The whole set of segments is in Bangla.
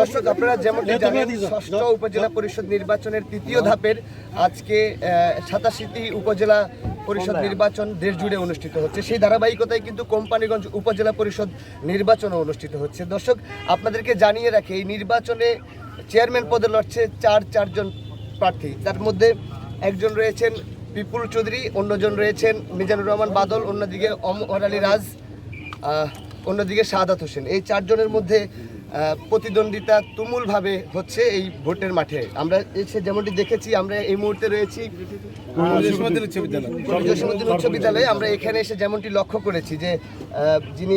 দর্শক আপনারা যেমনটি জানেন ষষ্ঠ উপজেলা পরিষদ নির্বাচনের তৃতীয় ধাপের আজকে সাতাশিটি উপজেলা পরিষদ নির্বাচন দেশ জুড়ে অনুষ্ঠিত হচ্ছে। সেই ধারাবাহিকতায় কিন্তু কোম্পানিগঞ্জ উপজেলা পরিষদ নির্বাচনও অনুষ্ঠিত হচ্ছে। দর্শক আপনাদেরকে জানিয়ে রাখি এই নির্বাচনে চেয়ারম্যান পদে লড়ছে চার চারজন প্রার্থী। তার মধ্যে একজন রয়েছেন বিপুল চৌধুরী অন্যজন রয়েছেন মিজানুর রহমান বাদল অন্যদিকে অমর আলী রাজ অন্যদিকে সাদাত হোসেন। এই চারজনের মধ্যে প্রতিদ্বন্দ্বিতা তুমুলভাবে হচ্ছে এই ভোটের মাঠে। আমরা এসে যেমনটি দেখেছি আমরা এই মুহূর্তে রয়েছি উচ্চ বিদ্যালয়ে আমরা এখানে এসে যেমনটি লক্ষ্য করেছি যে যিনি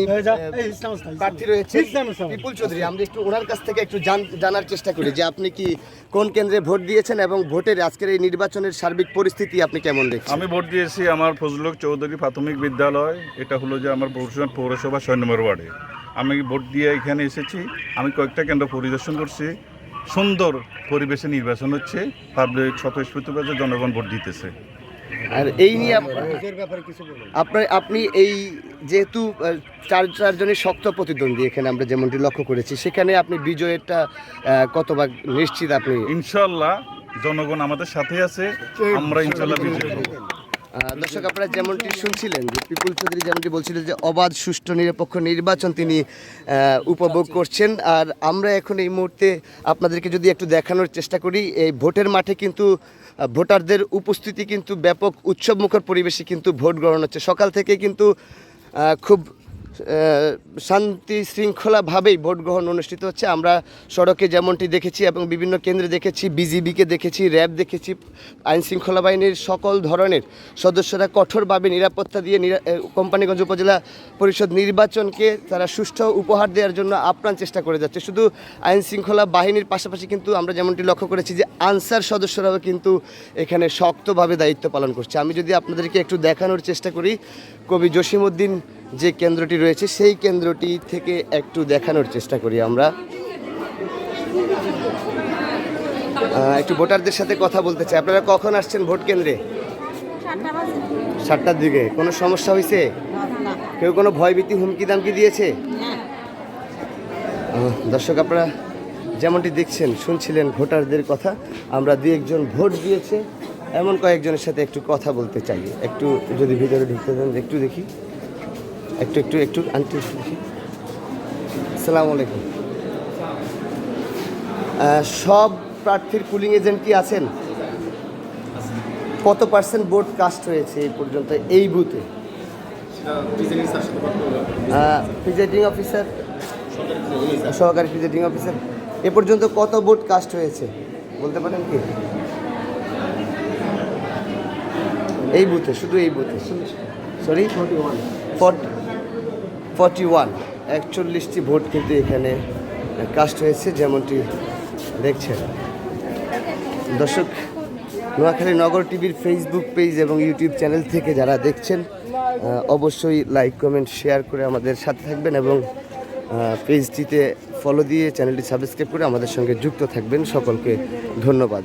প্রার্থী রয়েছে বিপুল চৌধুরী। আমরা একটু ওনার কাছ থেকে একটু জান- জানার চেষ্টা করি যে আপনি কি কোন কেন্দ্রে ভোট দিয়েছেন এবং ভোটের আজকের এই নির্বাচনের সার্বিক পরিস্থিতি আপনি কেমন দেখছেন? আমি ভোট দিয়েছি আমার ফজলুক চৌধুরী প্রাথমিক বিদ্যালয়। এটা হলো যে আমার পৌরসভা পৌরসভা ছয় নম্বর ওয়ার্ডে। আমি ভোট দিয়ে এখানে এসেছি। আমি কয়েকটা কেন্দ্র পরিদর্শন করছি। সুন্দর পরিবেশে নির্বাচন হচ্ছে পাবলিক স্বতঃস্ফূর্তভাবে জনগণ ভোট দিতেছে। আর এই নিয়ে আপনার আপনি এই যেহেতু চার চারজনের শক্ত প্রতিদ্বন্দ্বী এখানে আমরা যেমনটি লক্ষ্য করেছি সেখানে আপনি বিজয়েরটা কত ভাগ নিশ্চিত আপনি? ইনশাল্লাহ জনগণ আমাদের সাথে আছে আমরা ইনশাল্লাহ বিজয়ী দর্শক আপনারা যেমনটি শুনছিলেন যে পিপুল চৌধুরী যেমনটি বলছিলেন যে অবাধ সুষ্ঠু নিরপেক্ষ নির্বাচন তিনি উপভোগ করছেন। আর আমরা এখন এই মুহূর্তে আপনাদেরকে যদি একটু দেখানোর চেষ্টা করি এই ভোটের মাঠে কিন্তু ভোটারদের উপস্থিতি কিন্তু ব্যাপক উৎসবমুখর পরিবেশে কিন্তু ভোট গ্রহণ হচ্ছে। সকাল থেকে কিন্তু খুব শান্তি শৃঙ্খলাভাবেই ভোট গ্রহণ অনুষ্ঠিত হচ্ছে। আমরা সড়কে যেমনটি দেখেছি এবং বিভিন্ন কেন্দ্রে দেখেছি, বিজিবিকে দেখেছি, র্যাব দেখেছি, আইন শৃঙ্খলা বাহিনীর সকল ধরনের সদস্যরা কঠোরভাবে নিরাপত্তা দিয়ে কোম্পানিগঞ্জ উপজেলা পরিষদ নির্বাচনকে তারা সুষ্ঠু উপহার দেওয়ার জন্য আপ্রাণ চেষ্টা করে যাচ্ছে। শুধু আইন শৃঙ্খলা বাহিনীর পাশাপাশি কিন্তু আমরা যেমনটি লক্ষ্য করেছি যে আনসার সদস্যরাও কিন্তু এখানে শক্তভাবে দায়িত্ব পালন করছে। আমি যদি আপনাদেরকে একটু দেখানোর চেষ্টা করি, কবি জসিমউদ্দিন যে কেন্দ্রটি রয়েছে সেই কেন্দ্রটি থেকে একটু দেখানোর চেষ্টা করি আমরা। একটু ভোটারদের সাথে কথা বলতে চাই। আপনারা কখন আসছেন ভোট কেন্দ্রে? সাতটার দিকে। কোনো সমস্যা হয়েছে? কেউ কোনো ভয়ভীতি হুমকি দামকি দিয়েছে? দর্শক আপনারা যেমনটি দেখছেন শুনছিলেন ভোটারদের কথা আমরা দুই একজন ভোট দিয়েছে এমন কয়েকজনের সাথে একটু কথা বলতে চাই। একটু যদি ভিতরে ঢুকতে দেন একটু দেখি। একটু একটু একটু আন্টি আসসালামু আলাইকুম। সব প্রার্থীর কুলিং এজেন্ট কি আছেন? কত পার্সেন্ট ভোট কাস্ট হয়েছে এই পর্যন্ত এই বুথে প্রিজাইডিং অফিসার সহকারী প্রিজাইডিং অফিসার এ পর্যন্ত কত ভোট কাস্ট হয়েছে? বলতে পারেন কি? এই বুথে শুধু এই বুথে সরি ফর্টি ওয়ান, একচল্লিশটি ভোট কিন্তু এখানে কাস্ট হয়েছে, যেমনটি দেখছেন। দর্শক, নোয়াখালী নগর টিভির ফেসবুক পেজ এবং ইউটিউব চ্যানেল থেকে যারা দেখছেন অবশ্যই লাইক কমেন্ট শেয়ার করে আমাদের সাথে থাকবেন এবং পেজটিতে ফলো দিয়ে চ্যানেলটি সাবস্ক্রাইব করে আমাদের সঙ্গে যুক্ত থাকবেন। সকলকে ধন্যবাদ।